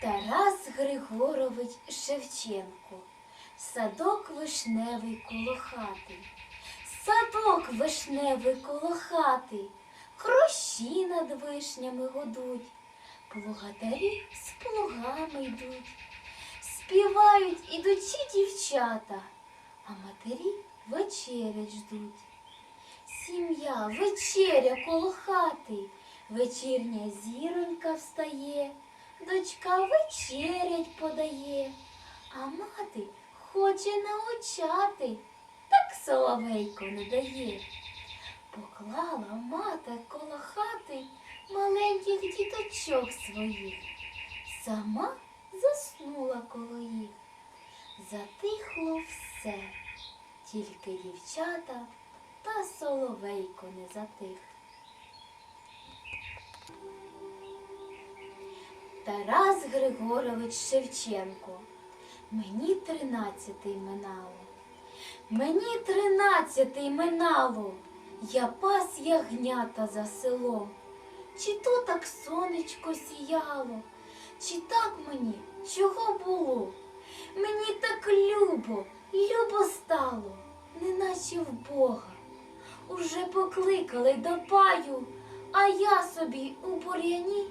Тарас Григорович Шевченко, садок вишневий коло хати, садок вишневий коло хати, хрущі над вишнями годуть, плугатарі з плугами йдуть, співають ідучі дівчата, а матері вечерять ждуть. Сім'я, вечеря коло хати, вечірня зіронька встає, дочка вечерять подає, а мати хоче научати, так соловейко не дає. Поклала мати коло хати маленьких діточок своїх, сама заснула коло їх. Затихло все, тільки дівчата та соловейко не затих. Тарас Григорович Шевченко. Мені тринадцятий минало. Мені тринадцятий минало. Я пас ягнята за селом. Чи то так сонечко сіяло, чи так мені чого було? Мені так любо, любо стало, неначе в Бога. Уже покликали до паю, а я собі у бур'яні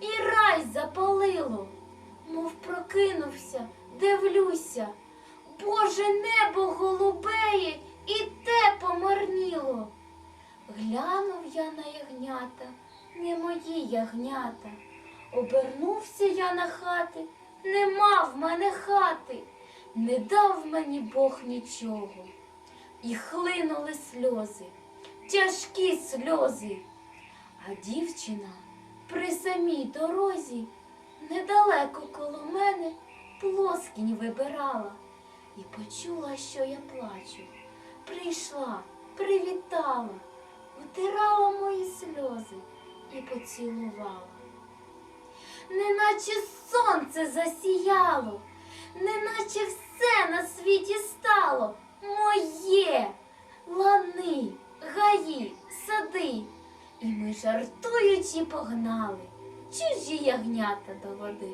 і рай запалило. Мов прокинувся, дивлюся, Боже небо голубеє і те помарніло. Глянув я на ягнята, не мої ягнята. Обернувся я на хати, нема в мене хати, не дав мені Бог нічого. І хлинули сльози, тяжкі сльози. А дівчина при самій дорозі недалеко коло мене плоскінь вибирала і почула, що я плачу. Прийшла, привітала, втирала мої сльози і поцілувала. Неначе сонце засіяло, неначе все на світі стало моє, лани, гаї, сади. І ми жартуючи погнали чужі ягнята до води.